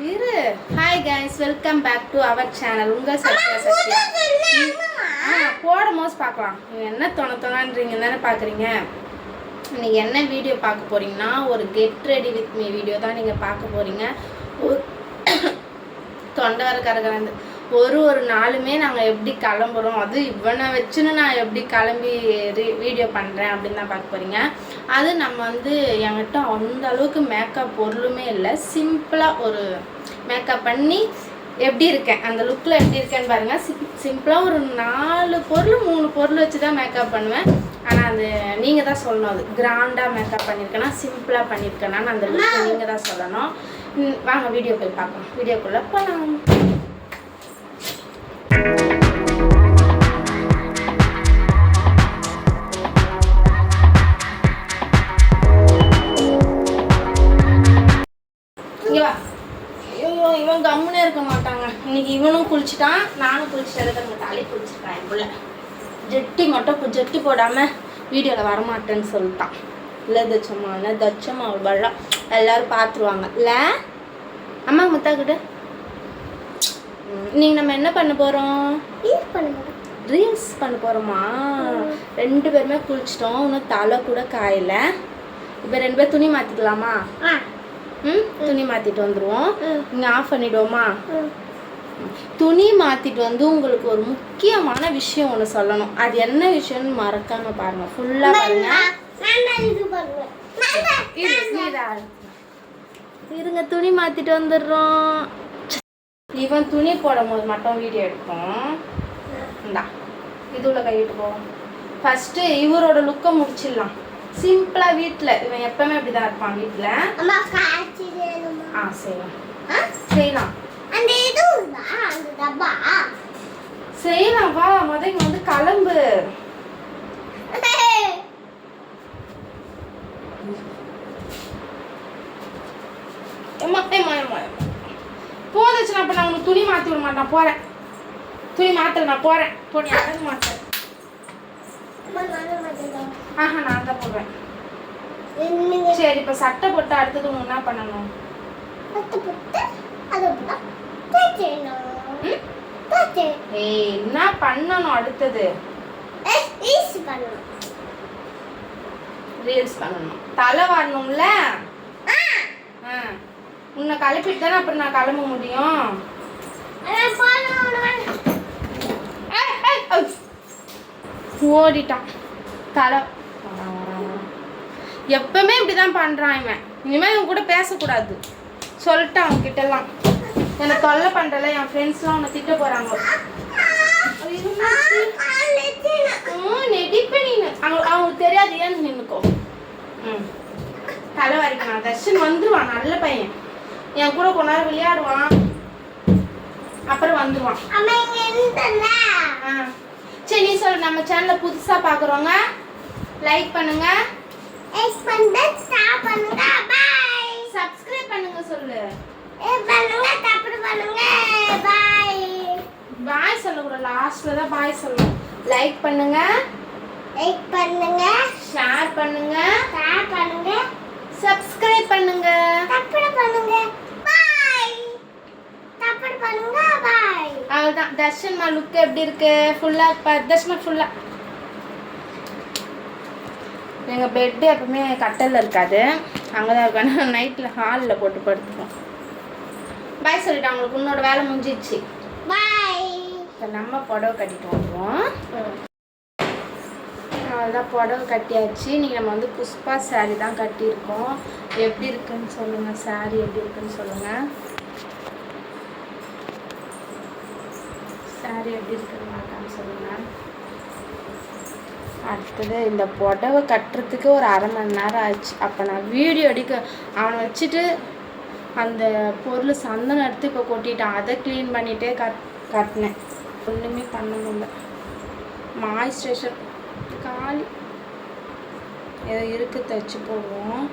இரு. Hi guys welcome back to our channel உங்க சத்யா சத்யா. ஆ போடும் போது பார்க்கலாம். நீங்க என்ன தொண தொணன்றீங்க? தானே பார்க்குறீங்க? இன்னைக்கு என்ன வீடியோ பார்க்க போறீங்கன்னா ஒரு get ready with me video தான் நீங்கள் பார்க்க போறீங்க. ஒரு- தொண்டை வர கரகரந்து ஒரு ஒரு நாளுமே நாங்கள் எப்படி கிளம்புறோம் அது இவனை வச்சுன்னு நான் எப்படி கிளம்பி வீடியோ பண்ணுறேன் அப்படின்னு தான் பார்க்க போகிறீங்க அது நம்ம வந்து என்கிட்ட அந்த அளவுக்கு மேக்கப் பொருளுமே இல்லை. சிம்பிளாக ஒரு மேக்கப் பண்ணி எப்படி இருக்கேன் அந்த லுக்கில் எப்படி இருக்கேன்னு பாருங்கள் சிம் சிம்பிளாக ஒரு நாலு பொருள் மூணு பொருள் வச்சு தான் மேக்கப் பண்ணுவேன். ஆனால் அது நீங்கள் தான் சொல்லணும். அது கிராண்டாக மேக்கப் பண்ணியிருக்கேனா சிம்பிளாக பண்ணியிருக்கேனான்னு அந்த லுக் நீங்கள் தான் சொல்லணும். வாங்க வீடியோ போய் பார்க்கலாம். வீடியோக்குள்ளே போகலாம் இவன் கம்முனே இருக்க மாட்டாங்க. இன்னைக்கு இவனும் குளிச்சுட்டான் நானும் குளிச்சுட்டு இருக்க தலையை குளிச்சிருக்கான் என் புள்ள. ஜெட்டி மட்டும் கு- ஜெட்டி போடாமல் வீடியோவில் வரமாட்டேன்னு சொல்லிட்டான். இல்லை தச்சமான அவள் பள்ளா எல்லாரும் பார்த்துருவாங்க இல்லை? அம்மா முத்தாக்கிட்ட இன்னைக்கு நம்ம என்ன பண்ண போகிறோம் ரீல்ஸ் பண்ண போகிறோமா ரெண்டு பேருமே குளிச்சிட்டோம். இன்னும் தலை கூட காயல. இப்போ ரெண்டு பேர் துணி மாற்றிக்கலாமா ம்? துணி மாற்றிட்டு வந்துடுவோம் இங்கே ஆஃப் பண்ணிடுவோமா? துணி மாற்றிட்டு வந்து உங்களுக்கு ஒரு முக்கியமான விஷயம் ஒன்று சொல்லணும். அது என்ன விஷயம்னு மறக்காம பாருங்க. ஃபுல்லாக பாருங்க. இருங்க துணி மாற்றிட்டு வந்துடுறோம். இவன் துணி போடும் போது மட்டும் வீடியோ எடுப்போம். இந்தா இது உள்ள கையிட்டு போவோம் ஃபஸ்ட்டு இவரோட லுக்கை முடிச்சிடலாம். சிம்பிளாக வீட்டில் இவன் எப்பவுமே இப்படி தான் இருப்பான் வீட்டில் ஆ செய்யலாம். செய்யலாம். செய்யலாம். வா முத இங்க வந்து கிளம்பு. எம்மா, எம்மா, எம்மா, போதுச்சுன்னா இப்போ நான் உனக்கு துணி மாற்றி விட மாட்டேன் போகிறேன் துணி மாத்தல நான் போகிறேன் போ நீ அழகு மாட்டேன் ஆஹா நான் தான் போடுவேன் சரி இப்ப சட்டை போட்டு அடுத்தது ஒன்று என்ன பண்ணணும்? ஏய் என்ன பண்ணணும் அடுத்தது? ரீல்ஸ் பண்ணணும். தலை வரணும்ல? ஆ. உன்னை கிளப்பிட்டு தானே அப்புறம் நான் கிளம்ப முடியும். ஓடிட்டான். தலை. எப்பவுமே இப்படிதான் பண்றான் இவன். இனிமே இவன் கூட பேசக்கூடாது. சொல்லிட்டான் அவங்க கிட்டலாம் என்னை தொல்லை பண்றல என் ஃப்ரெண்ட்ஸ்லாம் உன்னை திட்ட போறாங்க. நெடிப்ப நீனு அவங்க அவங்களுக்கு தெரியாது ஏன்னு நின்னுக்கோ. ம். தலை வரைக்கும் தர்ஷன் வந்துருவான் நல்ல பையன். என் கூட கொஞ்ச நேரம் விளையாடுவான். அப்புறம் வந்துருவான். ஆ. சரி நீ சொல்லு நம்ம சேனலை புதுசா பாக்குறவங்க லைக் பண்ணுங்க. சப்ஸ்கிரைப் பண்ணுங்க சொல்லு. பாய் சொல்லக்கூடாது லாஸ்ட்ல தான் பாய் சொல்லணும். லைக் பண்ணுங்க. பண்ணுங்க. ஷேர் பண்ணுங்க. ஷேர் பண்ணுங்க. சப்ஸ்கிரைப் பண்ணுங்க. சப்போர்ட் பண்ணுங்க பாய் சப்போர்ட் பண்ணுங்க பாய் அவ்வளோதான் தர்ஷன்மா லுக் எப்படி இருக்கு? ஃபுல்லா தர்ஷன்மா ஃபுல்லா எங்கள் பெட்டு எப்பவுமே கட்டலில் இருக்காது. அங்கே தான் இருக்கும் நைட்டில் ஹாலில் போட்டு படுத்துப்போம் பாய் சொல்லிட்டு அவங்களுக்கு உன்னோட வேலை முடிஞ்சிச்சு பாய் இப்போ நம்ம புடவை கட்டிட்டு வந்துடுவோம் அவ்வளோதான் புடவை கட்டியாச்சு. நீங்கள் நம்ம வந்து புஷ்பா saree தான் கட்டியிருக்கோம். எப்படி இருக்குன்னு சொல்லுங்கள் saree எப்படி இருக்குன்னு சொல்லுங்கள் saree எப்படி இருக்குன்னு மறக்காம சொல்லுங்கள் அடுத்தது இந்த புடவை கட்டுறதுக்கு ஒரு அரை மணி நேரம் ஆச்சு. அப்போ நான் வீடியோ எடுக்க அவனை வச்சுட்டு அந்த பொருள் சந்தனம் எடுத்து இப்போ கொட்டிட்டான். அதை க்ளீன் பண்ணிகிட்டே கட் கட்டினேன். ஒன்றுமே பண்ண முடியல. மாய்ஸ்சரைசர் காலி. ஏதோ இருக்கு தைச்சி போடுவோம்.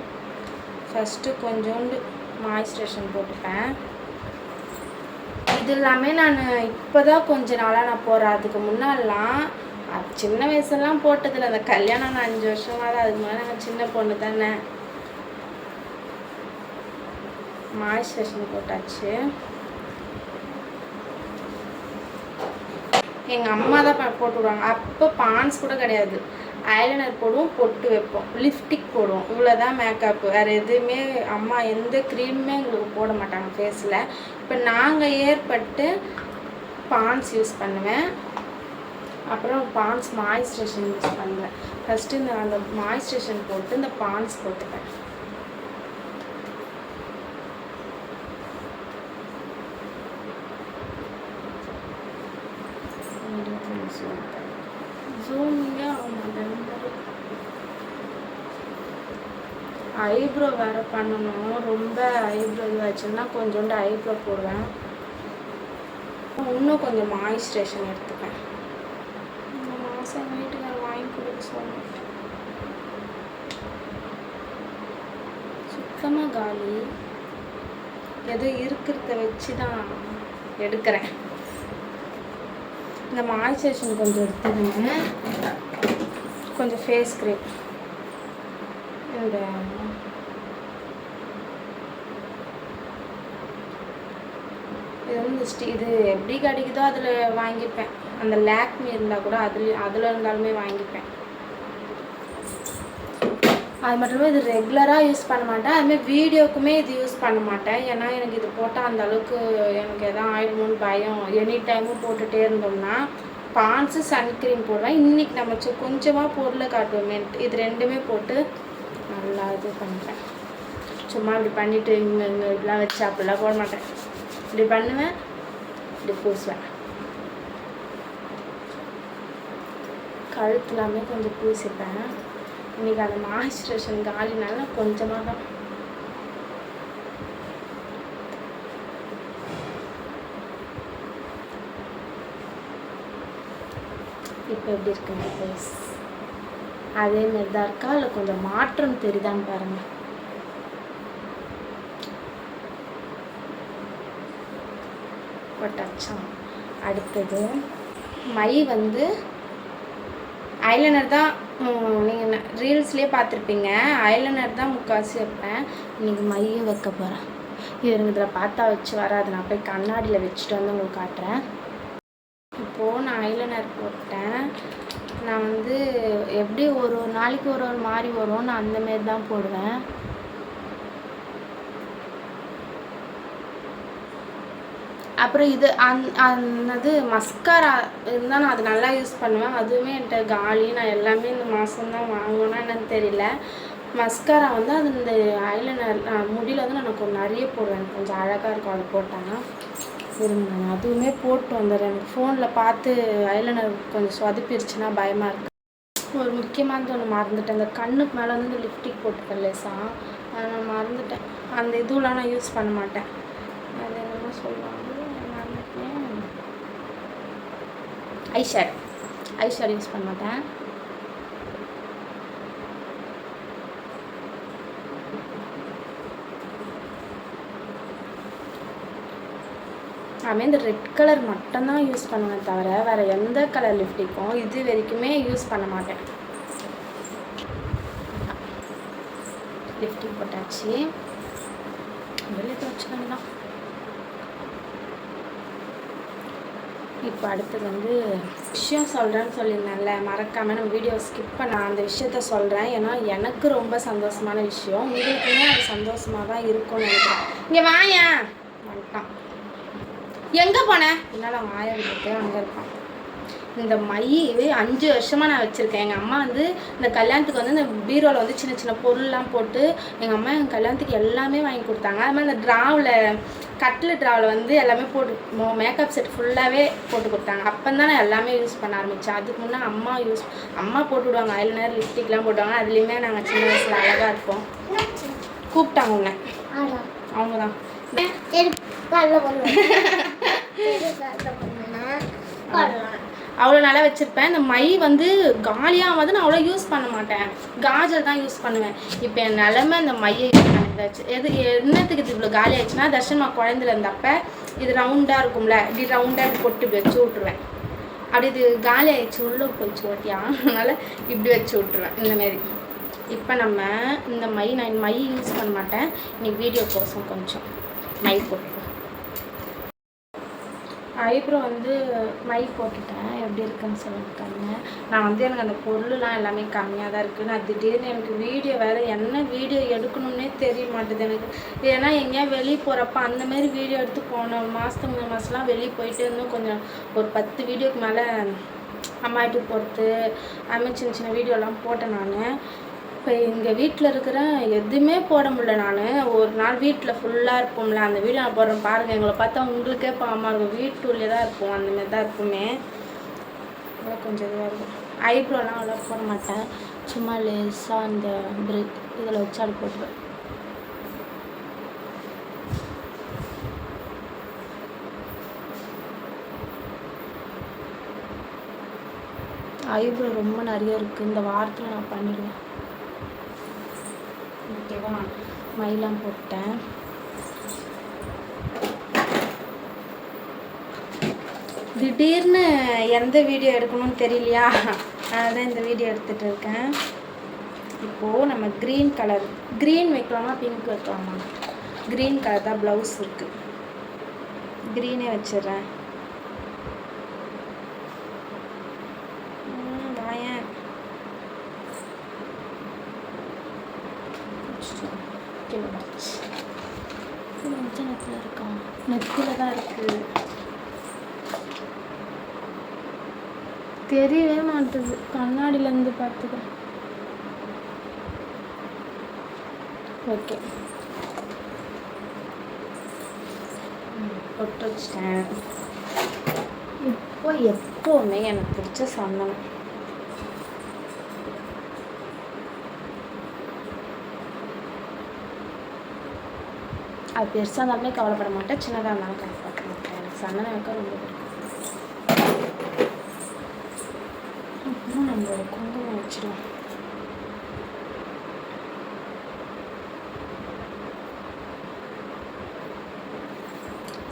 ஃபஸ்ட்டு கொஞ்சோண்டு மாய்ஸ்சரைசர் போட்டுப்பேன். இது எல்லாமே நான் இப்போ தான் கொஞ்ச நாளாக நான் போகிறேன் அதுக்கு முன்னாடிலாம் அது சின்ன வயசுலாம் போட்டதில்ல. அந்த கல்யாணம் நான் அஞ்சு வருஷமாக தான் அதுக்கு முன்னாடி நாங்கள் சின்ன பொண்ணு தானே. மாய்ஸ்சரைசர் போட்டாச்சு. எங்கள் அம்மா தான் போட்டு விடுவாங்க அப்போ பான்ஸ் கூட கிடையாது. ஐலைனர் போடுவோம் பொட்டு வைப்போம். லிப்ஸ்டிக் போடுவோம். இவ்வளோதான் மேக்கப் வேறு எதுவுமே அம்மா எந்த க்ரீமுமே எங்களுக்கு போட மாட்டாங்க ஃபேஸில் இப்போ நாங்கள் ஏற்பட்டு பான்ஸ் யூஸ் பண்ணுவேன். அப்புறம் பான்ஸ் மாய்ஸ்சரைசர் யூஸ் பண்ணுவேன். ஃபஸ்ட்டு இந்த அந்த மாய்ஸ்சரைசர் போட்டு இந்த பான்ஸ் போட்டுப்பேன். ஜூமிங்கே ஆக மாட்டேன் ஐப்ரோ வேறு பண்ணணும். ரொம்ப ஐப்ரோ இதுவாச்சுன்னா கொஞ்சோண்டு ஐப்ரோ போடுவேன். இன்னும் கொஞ்சம் மாய்ஸ்ட்ரேஷன் எடுத்துப்பேன். இந்த மாதம் வீட்டுக்கு வாங்கி கொடுக்க சுத்தமாக காலி. ஏதோ இருக்கிறத வச்சு தான் எடுக்கிறேன். இந்த மாய்ஸ்சரைசர் கொஞ்சம் எடுத்துக்கோங்க. கொஞ்சம் ஃபேஸ் க்ரீம் இந்த இது ஸ்டி இது எப்படி கிடைக்குதோ அதில் வாங்கிப்பேன். அந்த லேக்மி இருந்தால் கூட அதில் அதில் இருந்தாலுமே வாங்கிப்பேன். அது மட்டும் இல்லாமல் இது ரெகுலராக யூஸ் பண்ண மாட்டேன். அதுமாதிரி வீடியோக்குமே இது யூஸ் பண்ண மாட்டேன். ஏன்னா எனக்கு இது போட்டால் அந்த அளவுக்கு எனக்கு எதாவது ஆயிடுமோன்னு பயம். எனி டைமும் போட்டுகிட்டே இருந்தோம்னா பான்ஸு சன்க்ரீம் போடுவேன். இன்றைக்கி நம்ம சு- கொஞ்சமாக பொருளை காட்டுவோமே. இது ரெண்டுமே போட்டு நல்லா இது பண்ணுறேன் சும்மா இப்படி பண்ணிவிட்டு இங்கே இங்கே இப்படிலாம் வச்சு அப்படிலாம் போட மாட்டேன். இப்படி பண்ணுவேன். பூசுவேன். கழுத்துலாமே கொஞ்சம் பூசிப்பேன். இன்னைக்கு அந்த மாய்ஸ்சரைசர் காலினால கொஞ்சமாக தான். இப்போ எப்படி இருக்குங்க ஃபேஸ் அதே மாதிரி தான் இருக்கா? இல்லை கொஞ்சம் மாற்றம் தெரியுதான்னு பாருங்கள் போட்டாச்சா அடுத்தது மை வந்து ஐலைனர் தான் நீங்கள் ரீல்ஸ்லேயே பார்த்துருப்பீங்க. ஐலைனர் தான் முக்கால்வாசி வைப்பேன். இன்னைக்கு மையை வைக்க போகிறேன் இது இதில் பார்த்தா வச்சு வராது. நான் போய் கண்ணாடியில் வச்சுட்டு வந்து உங்களுக்கு காட்டுறேன். இப்போது நான் ஐலைனர் போட்டேன். நான் வந்து எப்படி ஒரு ஒரு நாளைக்கு ஒரு ஒரு மாதிரி வரும் நான் அந்த மாரி தான் போடுவேன். அப்புறம் இது அந் அது மஸ்காரா இருந்தால் நான் அது நல்லா யூஸ் பண்ணுவேன். அதுவுமே என்கிட்ட காலி நான் எல்லாமே இந்த மாதம் தான் வாங்குவேன்னா என்னன்னு தெரியல. மஸ்காரா வந்து அது இந்த ஐலைனர் முடியில் வந்து நான் கொஞ்சம் நிறைய போடுவேன். எனக்கு கொஞ்சம் அழகாக இருக்கும் அது போட்டாங்கன்னா இருங்க அதுவுமே போட்டு வந்துடுறேன். எனக்கு ஃபோனில் பார்த்து ஐலைனர் கொஞ்சம் சொதப்பிருச்சுன்னா பயமாக இருக்கு. ஒரு முக்கியமானது ஒன்று மறந்துட்டேன். அந்த கண்ணுக்கு மேலே வந்து இந்த லிப்டிக் போட்டுப்பேன் லேசா. அதை நான் மறந்துட்டேன். அந்த இதுவெலாம் நான் யூஸ் பண்ண மாட்டேன். அது என்னமோ சொல்லுவாங்க மறந்துட்டேன் eye share eye share use பண்ண மாட்டேன். அதுமாதிரி இந்த ரெட் கலர் மட்டும்தான் யூஸ் பண்ணுவேன் தவிர வேறு எந்த கலர் லிப்டிக்கும் இது வரைக்குமே யூஸ் பண்ண மாட்டேன். லிப்டிக் போட்டாச்சு. வெளியே வச்சுக்கலாம் தான் இப்போ அடுத்தது வந்து விஷயம் சொல்கிறேன்னு சொல்லியிருந்தேன்ல மறக்காமல் நம்ம வீடியோ ஸ்கிப் பண்ண அந்த விஷயத்த சொல்கிறேன் ஏன்னா எனக்கு ரொம்ப சந்தோஷமான விஷயம். உங்களுக்குமே அது சந்தோஷமாக தான் இருக்கும்னு நினைக்கிறேன். இங்கே வாயா வந்துட்டான். எங்கே போனேன் என்னால் அவன் விட்டுட்டு அங்கே இருப்பான் இந்த மை அஞ்சு வருஷமாக நான் வச்சுருக்கேன். எங்கள் அம்மா வந்து இந்த கல்யாணத்துக்கு வந்து இந்த பீரோவில் வந்து சின்ன சின்ன பொருள்லாம் போட்டு எங்கள் அம்மா எங்கள் கல்யாணத்துக்கு எல்லாமே வாங்கி கொடுத்தாங்க. அது மாதிரி இந்த ட்ராவில் கட்டில் ட்ராவில் வந்து எல்லாமே போட்டு மேக்கப் செட் ஃபுல்லாகவே போட்டு கொடுத்தாங்க. அப்போ தான் நான் எல்லாமே யூஸ் பண்ண ஆரம்பித்தேன் அதுக்கு முன்னே அம்மா யூஸ் அம்மா போட்டு விடுவாங்க. ஐலைனர் லிப்ஸ்டிக்லாம் போட்டுவாங்க அதுலேயுமே நாங்கள் சின்ன வயசில் அழகாக இருப்போம். கூப்பிட்டாங்க உன்னை. அவங்க தான் சரி நல்ல அவ்வளோ நல்லா வச்சுருப்பேன். இந்த மை வந்து காலியாக வந்து நான் அவ்வளோ யூஸ் பண்ண மாட்டேன். காஜல் தான் யூஸ் பண்ணுவேன். இப்போ என் நிலமை இந்த மையை யூஸ் பண்ணிதாச்சு எது என்னத்துக்கு இது இவ்வளோ காலி ஆயிடுச்சுன்னா தர்ஷன் குழந்தைல இருந்தப்ப இது ரவுண்டாக இருக்கும்ல. இப்படி ரவுண்டாக இப்படி பொட்டு வச்சு விட்ருவேன் அப்படி இது காலி ஆயிடுச்சு உள்ளே போயிடுச்சு ஓட்டியா அதனால் இப்படி வச்சு விட்ருவேன் இந்தமாரி இப்போ நம்ம இந்த மை நான் மை யூஸ் பண்ண மாட்டேன். இன்னைக்கு வீடியோ கோசம் கொஞ்சம். மை போட்டு ஐப்ரோ வந்து மை போட்டுட்டேன். எப்படி இருக்குன்னு சொல்லியிருக்காங்க நான் வந்து எனக்கு அந்த பொருள்லாம் எல்லாமே கம்மியாக தான் இருக்குது நான் திடீர்னு எனக்கு வீடியோ வேறு என்ன வீடியோ எடுக்கணும்னே தெரிய மாட்டேது எனக்கு. ஏன்னா எங்கேயா வெளியே போகிறப்ப அந்தமாரி வீடியோ எடுத்து போன மாதத்துக்கு மூணு மாதம்லாம் வெளியே போயிட்டு இருந்தோம் கொஞ்சம் ஒரு பத்து வீடியோக்கு மேலே அம்மா வீட்டுக்கு போகிறது அதுமாதிரி சின்ன சின்ன வீடியோலாம் போட்டேன் நான். இப்போ எங்கள் வீட்டில் இருக்கிற எதுவுமே போட முடியல நான். ஒரு நாள் வீட்டில் ஃபுல்லாக இருப்போம்ல அந்த வீடியோ நான் போடுறேன் பாருங்கள் எங்களை பார்த்தா உங்களுக்கே பாவமாக இருக்கும். வீட்டுள்ளே தான் இருப்போம். அந்த மாதிரி தான் இருப்போமே. கொஞ்சம் இதுவாக இருக்கும் ஐப்ரோலாம் அவ்வளோ போட மாட்டேன். சும்மா லேஸாக அந்த பிரிக் இதில் வச்சு அது போட்டுருவேன். ஐப்ரோ ரொம்ப நிறைய இருக்குது இந்த வாரத்தில் நான் பண்ணிடுவேன். ஓகேவா மைலாம் போட்டேன். திடீர்னு எந்த வீடியோ எடுக்கணும்னு தெரியலையா? அதான் இந்த வீடியோ எடுத்துகிட்டு இருக்கேன். இப்போது நம்ம க்ரீன் கலர் க்ரீன் வைக்கலாமா பிங்க் வைக்கலாமா? க்ரீன் கலர் தான் ப்ளவுஸ் இருக்குது க்ரீனே வச்சிடுறேன் ம், வாயேன் கீழே வச்சு. இது எந்த நெத்தில் இருக்கா நெத்தியில் தான் இருக்குது தெரியவே மாட்டுது. கண்ணாடியிலேருந்து பார்த்துக்கிறேன். ஓகே. பொட்டு வச்சிட்டேன். இப்போ எப்போவுமே எனக்கு பிடிச்ச சந்தனம். அது பெருசாக இருந்தாலுமே கவலைப்பட மாட்டேன். சின்னதாக இருந்தாலும் கவலைப்பட மாட்டேன் எனக்கு சந்தனம் வைக்க ரொம்ப பிடிக்கும். அப்புறம் நம்மளோட குங்குமம் வச்சிடும்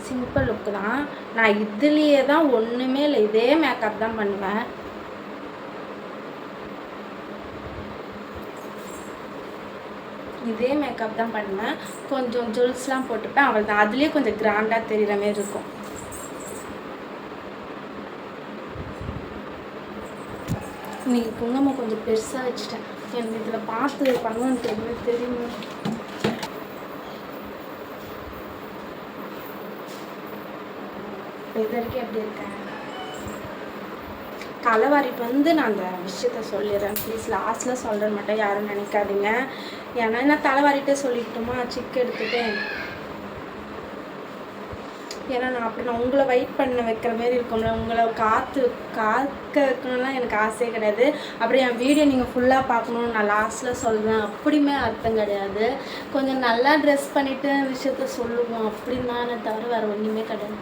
சிம்பிள் லுக்கு தான். நான் இதுலேயே தான் ஒன்றுமே இல்லை இதே மேக்கப் தான் பண்ணுவேன். இதே மேக்கப் தான் பண்ணுவேன். கொஞ்சம் ஜுவல்ஸ்லாம் போட்டுப்பேன். அவள் தான் அதுலேயே கொஞ்சம் கிராண்டாக தெரிகிற மாதிரி இருக்கும். இன்னைக்கு குங்குமம் கொஞ்சம் பெருசாக வச்சுட்டேன். எனக்கு இதில் பார்த்து பண்ணணும்னு தெரியும் தெரியும் இது வரைக்கும் எப்படி இருக்கேன்? தலைவாரிட்டு வந்து நான் அந்த விஷயத்த சொல்லிடுறேன். ப்ளீஸ் லாஸ்ட்டில் சொல்கிறேன் மட்டும் யாரும் நினைக்காதீங்க. ஏன்னா நான் தலைவாரிட்டே சொல்லிட்டுமா சிக் எடுத்துட்டேன். ஏன்னா நான் அப்படி நான் உங்களை வெயிட் பண்ண வைக்கிற மாதிரி இருக்கும்ல. உங்களை காத்து காக்க வைக்கணும்லாம் எனக்கு ஆசையே கிடையாது. அப்படி என் வீடியோ நீங்கள் ஃபுல்லாக பார்க்கணும்னு நான் லாஸ்ட்டில் சொல்கிறேன் அப்படியுமே அர்த்தம் கிடையாது. கொஞ்சம் நல்லா ட்ரெஸ் பண்ணிவிட்டு விஷயத்த சொல்லுவோம். அப்படின்னு தான் தவிர வேறு ஒன்றுமே கிடையாது.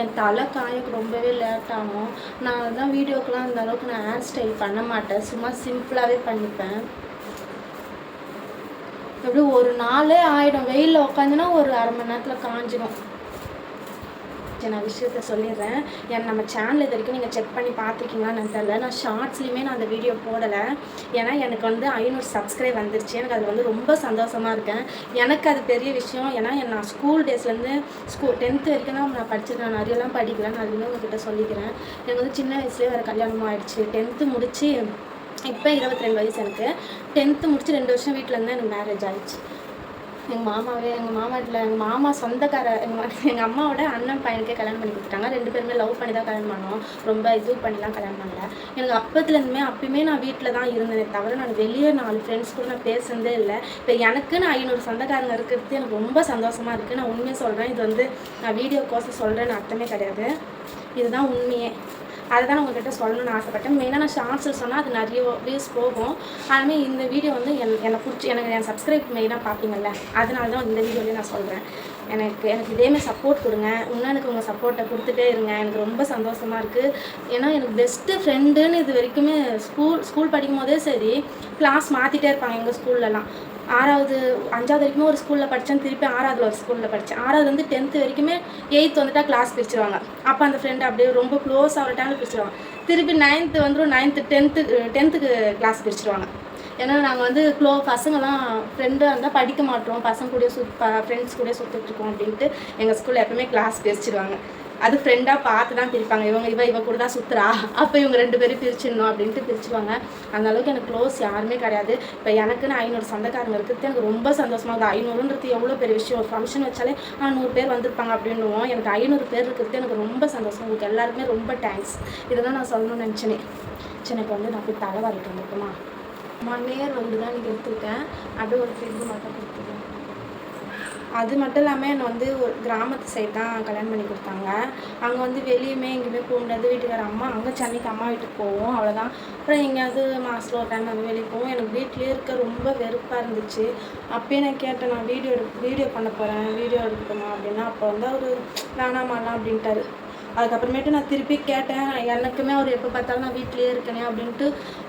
என் தலை காயக்கு ரொம்பவே லேட் ஆகும். நான் தான் வீடியோக்கெலாம் அந்த அளவுக்கு நான் ஹேர் ஸ்டைல் பண்ண மாட்டேன். சும்மா சிம்பிளாகவே பண்ணிப்பேன். எப்படி ஒரு நாளே ஆயிடும். வெயிலில் உட்காந்துனா ஒரு அரை மணி நேரத்தில் காஞ்சிடும் சரி நான் விஷயத்த சொல்லிடுறேன். என் நம்ம சேனல் இது வரைக்கும் நீங்கள் செக் பண்ணி பார்த்துருக்கீங்களான்னு தெரில தெரியல. நான் ஷார்ட்ஸ்லையுமே நான் அந்த வீடியோ போடலை. ஏன்னா எனக்கு வந்து ஐநூறு சப்ஸ்கிரைப் வந்துருச்சு. எனக்கு அது வந்து ரொம்ப சந்தோஷமாக இருக்கேன். எனக்கு அது பெரிய விஷயம். ஏன்னா நான் ஸ்கூல் டேஸ்லேருந்து ஸ்கூல் டென்த்து வரைக்கும் தான் நான் படிச்சிருக்கேன். நிறையலாம் படிக்கல. நான் அதுவுமே உங்ககிட்ட சொல்லிக்கிறேன். எனக்கு வந்து சின்ன வயசுலேயே வேறு கல்யாணம் ஆயிடுச்சு. டென்த்து முடித்து இப்போ இருபத்தி ரெண்டு வயசு எனக்கு. டென்த்து முடிச்சு ரெண்டு வருஷம் வீட்டில் இருந்தால் எனக்கு மேரேஜ் ஆயிடுச்சு. எங்கள் மாமாவே எங்கள் மாமா வீட்டில் எங்கள் மாமா சொந்தக்கார எங்கள் எங்கள் அம்மாவோட அண்ணன் பையனுக்கே கல்யாணம் பண்ணி கொடுத்துட்டாங்க. ரெண்டு பேருமே லவ் பண்ணி தான் கல்யாணம் பண்ணோம். ரொம்ப இது பண்ணிலாம் கல்யாணம் பண்ணல. எனக்கு அப்பத்துலேருந்துமே அப்பயுமே நான் வீட்டில் தான் இருந்தேனே தவிர நான் வெளியே நாலு ஃப்ரெண்ட்ஸ் கூட நான் பேசுனதே இல்லை. இப்போ எனக்கு நான் ஐநூறு சொந்தக்காரங்க இருக்கிறது எனக்கு ரொம்ப சந்தோஷமாக இருக்குது நான் உண்மையை சொல்கிறேன் இது வந்து நான் வீடியோக்கோசம் சொல்கிறேன்னு அர்த்தமே கிடையாது. இதுதான் உண்மையே. அதுதான் உங்கள்கிட்ட உங்ககிட்ட சொல்லணும்னு ஆசைப்பட்டேன். மெயினாக நான் ஷார்ட்ஸில் சொன்னால் அது நிறைய வியூஸ் போகும். அதுமாதிரி இந்த வீடியோ வந்து என் எனக்கு பிடிச்சி எனக்கு என் சப்ஸ்கிரைப் மெயினாக பார்ப்பீங்கல்ல அதனால தான் இந்த வீடியோலேயே நான் சொல்கிறேன் எனக்கு எனக்கு இதேமாதிரி சப்போர்ட் கொடுங்க. இன்னும் எனக்கு உங்கள் சப்போர்ட்டை கொடுத்துட்டே இருங்க. எனக்கு ரொம்ப சந்தோஷமாக இருக்குது ஏன்னா எனக்கு பெஸ்ட்டு ஃப்ரெண்டுன்னு இது வரைக்குமே ஸ்கூல் ஸ்கூல் படிக்கும் போதே சரி கிளாஸ் மாற்றிட்டே இருப்பாங்க எங்கள் ஸ்கூல்லலாம் ஆறாவது அஞ்சாவது வரைக்குமே ஒரு ஸ்கூலில் படித்தேன் திருப்பி ஆறாவதுல ஒரு ஸ்கூலில் படித்தேன் ஆறாவது வந்து டென்த்து வரைக்குமே எயித்து வந்துட்டா கிளாஸ் பிரிச்சிருவாங்க. அப்போ அந்த ஃப்ரெண்டு அப்படியே ரொம்ப க்ளோஸ் ஆகிற டைமில் பிரிச்சிருவாங்க. திருப்பி நைன்த்து வந்துடும் நைன்த்து டென்த்து டென்த்துக்கு கிளாஸ் பிரிச்சிருவாங்க. ஏன்னா நாங்கள் வந்து க்ளோ பசங்கள்லாம் ஃப்ரெண்டாக இருந்தால் படிக்க மாட்டோம். பசங்க கூட சுத் ஃப்ரெண்ட்ஸ் கூட சுற்றிட்டு இருக்கோம் அப்படின்ட்டு எங்கள் ஸ்கூலில் எப்பவுமே கிளாஸ் பிரிச்சிடுவாங்க அது ஃப்ரெண்டாக பார்த்து தான் பிரிப்பாங்க. இவங்க இவ இவ கூட தான் சுற்றுறா அப்போ இவங்க ரெண்டு பேரும் பிரிச்சிடணும் அப்படின்ட்டு பிரிச்சுவாங்க அந்த அளவுக்கு எனக்கு க்ளோஸ் யாருமே கிடையாது. இப்போ எனக்குன்னு ஐநூறு சொந்தக்காரங்க இருக்கிறது எனக்கு ரொம்ப சந்தோஷமாக இருக்குது ஐநூறுன்றது எவ்வளோ பெரிய விஷயம்? ஒரு ஃபங்க்ஷன் வச்சாலே ஆ நூறு பேர் வந்திருப்பாங்க அப்படின்னுவோம். எனக்கு ஐநூறு பேர் இருக்கிறது எனக்கு ரொம்ப சந்தோஷம். உங்களுக்கு எல்லாருக்குமே ரொம்ப தேங்க்ஸ் இதை தான் நான் சொல்லணும்னு நினச்சினேன் சரி இப்போ வந்து நான் போய் தலை வாரிட்டு வந்துருக்குமா ஒன் இயர் வந்து தான் நீங்கள் எடுத்துருக்கேன். அப்படியே ஒரு ஃப்ரெண்டு மட்டும் கொடுத்துருக்கேன். அது மட்டும் இல்லாமல் என்னை வந்து ஒரு கிராமத்து சைடு தான் கல்யாணம் பண்ணி கொடுத்தாங்க. அங்கே வந்து வெளியுமே எங்கேயுமே போக முடியாது. வீட்டுக்கார அம்மா அங்கே சென்னைக்கு அம்மா வீட்டுக்கு போவோம். அவ்வளோதான் அப்புறம் எங்கேயாவது மாதத்தில் ஒரு டைம் வந்து வெளியே போவோம். எனக்கு வீட்டிலே இருக்க ரொம்ப வெறுப்பாக இருந்துச்சு. அப்போயே நான் கேட்டேன் நான் வீடியோ எடு வீடியோ பண்ண போகிறேன் வீடியோ எடுக்கணும் அப்படின்னா அப்போ வந்து அவர் வேணாமாலாம் அப்படின்ட்டாரு. அதுக்கப்புறமேட்டு நான் திருப்பி கேட்டேன். எனக்குமே அவர் எப்போ பார்த்தாலும் நான் வீட்டிலேயே இருக்கனே அப்படின்ட்டு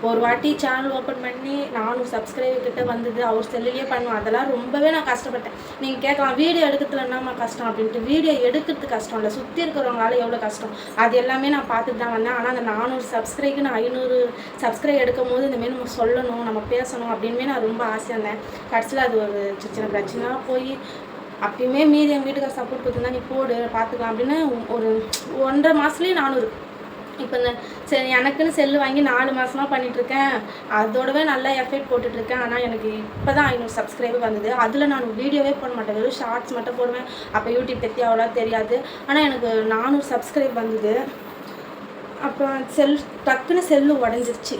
ஒரு வாட்டி சேனல் ஓப்பன் பண்ணி நானூறு சப்ஸ்கிரைபர் கிட்டே வந்தது. அவர் செல்லுலேயே பண்ணுவேன் அதெல்லாம் ரொம்பவே நான் கஷ்டப்பட்டேன். நீங்கள் கேட்கலாம் வீடியோ எடுக்கிறதுல என்னம்மா கஷ்டம்? அப்படின்ட்டு. வீடியோ எடுக்கிறது கஷ்டம் இல்லை. சுற்றி இருக்கிறவங்களால எவ்வளோ கஷ்டம்? அது எல்லாமே நான் பார்த்துட்டு தான் வந்தேன். ஆனால் அந்த நானூறு சப்ஸ்கிரைக்கு நான் ஐநூறு சப்ஸ்கிரைப் எடுக்கும் போது இந்தமாரி நம்ம சொல்லணும் நம்ம பேசணும் அப்படின்னுமே நான் ரொம்ப ஆசையாக இருந்தேன். கடைசியில் அது ஒரு சின்ன சின்ன பிரச்சனையாக போய் அப்பயுமே மீதி எங்கள் வீட்டுக்கார சப்போர்ட் கொடுத்துருந்தா நீ போடு பார்த்துக்கலாம் அப்படின்னு ஒரு ஒன்றரை மாதத்துலேயே நானூறு. இப்போ இந்த சரி எனக்குன்னு செல்லு வாங்கி நாலு மாதமாக பண்ணிகிட்ருக்கேன் அதோடவே நல்லா எஃபெக்ட் போட்டுட்ருக்கேன் ஆனால் எனக்கு இப்போ தான் ஐநூறு சப்ஸ்கிரைபர் வந்தது. அதில் நான் வீடியோவே போட மாட்டேன். வெறும் ஷார்ட்ஸ் மட்டும் போடுவேன். அப்போ யூடியூப் பற்றி அவ்வளோ தெரியாது. ஆனால் எனக்கு நானூறு சப்ஸ்கிரைப் வந்தது. அப்புறம் செல் டக்குன்னு செல்லு உடஞ்சிருச்சு.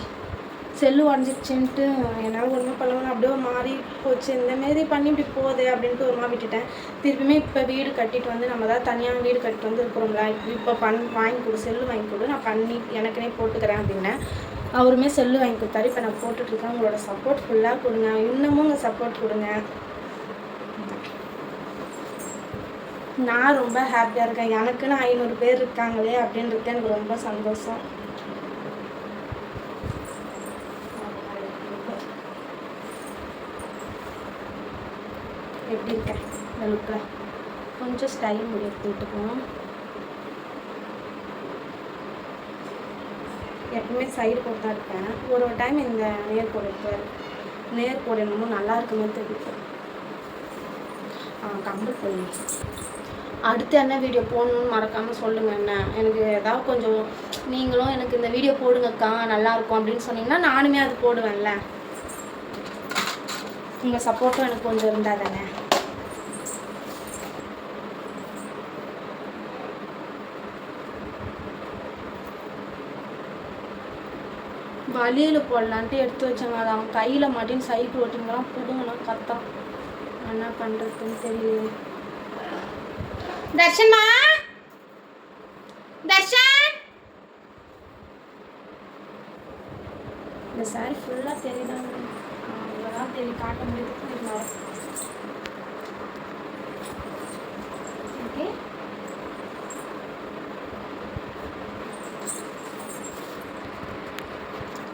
செல்லு உடஞ்சிருச்சுன்ட்டு என்னால் ஒன்றும் பண்ணலாம் அப்படியே ஒரு மாறி போச்சு. இந்தமாரி பண்ணி இப்படி போகுது அப்படின்ட்டு ஒரு மாதிரி விட்டுட்டேன். திருப்பியுமே இப்போ வீடு கட்டிட்டு வந்து நம்ம தான் தனியாக வீடு கட்டிட்டு வந்து இருக்கிறோம்ல. இப்போ பண் வாங்கி கொடு செல்லு வாங்கி கொடு. நான் பண்ணி எனக்குனே போட்டுக்கிறேன் அப்படின்னேன். அவருமே செல்லு வாங்கி கொடுத்தாரு. இப்போ நான் போட்டுட்ருக்கேன் உங்களோட சப்போர்ட் ஃபுல்லாக கொடுங்க. இன்னமும் உங்கள் சப்போர்ட் கொடுங்க. நான் ரொம்ப ஹாப்பியாக இருக்கேன். எனக்குன்னு ஐநூறு பேர் இருக்காங்களே அப்படின்றது எனக்கு ரொம்ப சந்தோஷம். எப்படி இருக்கேன் இந்த லுக்கில் கொஞ்சம் ஸ்டைல் முடி எடுத்துக்கிட்டுக்கணும் எப்பவுமே சைடு போட்டு தான் இருப்பேன். ஒரு ஒரு டைம் இந்த நேர்கோடு இருப்பார் நேர்கோடு என்னமோ நல்லா இருக்குமே தெரியுது. ஆ கம்பல் பண்ணி. அடுத்து என்ன வீடியோ போடணும்னு மறக்காமல் சொல்லுங்கள் என்ன? எனக்கு ஏதாவது கொஞ்சம் நீங்களும் எனக்கு இந்த வீடியோ போடுங்கக்கா நல்லாயிருக்கும் அப்படின்னு சொன்னீங்கன்னா நானுமே அது போடுவேன்ல. உங்கள் சப்போர்ட்டும் எனக்கு கொஞ்சம் இருந்தால் தானே? வழியில் போடலான்ட்டு எடுத்து வச்சாங்க. அது அவன் கையில் மாட்டின்னு சைக்கிள் ஓட்டிங்கலாம் புடுங்கலாம் கத்தான். என்ன பண்ணுறதுன்னு தெரியல தர்ஷன்மா? தர்ஷன்? இந்த சாரி ஃபுல்லாக தெரியுதாங்க அவ்வளோதான் தெரியும் காட்ட முடியுது இருந்தாலும் ஓகே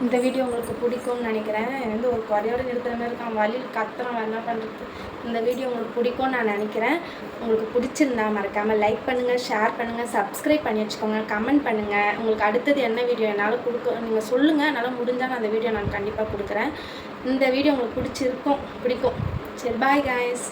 இந்த வீடியோ உங்களுக்கு பிடிக்கும்னு நினைக்கிறேன். வந்து ஒரு குறையோட நிறுத்துற மாதிரி இருக்கான் வழியில் கத்துறோம் என்ன பண்ணுறது இந்த வீடியோ உங்களுக்கு பிடிக்கும்னு நான் நினைக்கிறேன். உங்களுக்கு பிடிச்சிருந்தா மறக்காமல் லைக் பண்ணுங்கள் ஷேர் பண்ணுங்கள் சப்ஸ்கிரைப் பண்ணி வச்சுக்கோங்க கமெண்ட் பண்ணுங்கள் உங்களுக்கு அடுத்தது என்ன வீடியோ என்னால் கொடுக்க நீங்கள் சொல்லுங்கள் என்னால் முடிஞ்சால் நான் அந்த வீடியோ நான் கண்டிப்பாக கொடுக்குறேன். இந்த வீடியோ உங்களுக்கு பிடிச்சிருக்கும் பிடிக்கும். சரி பாய் காய்ஸ்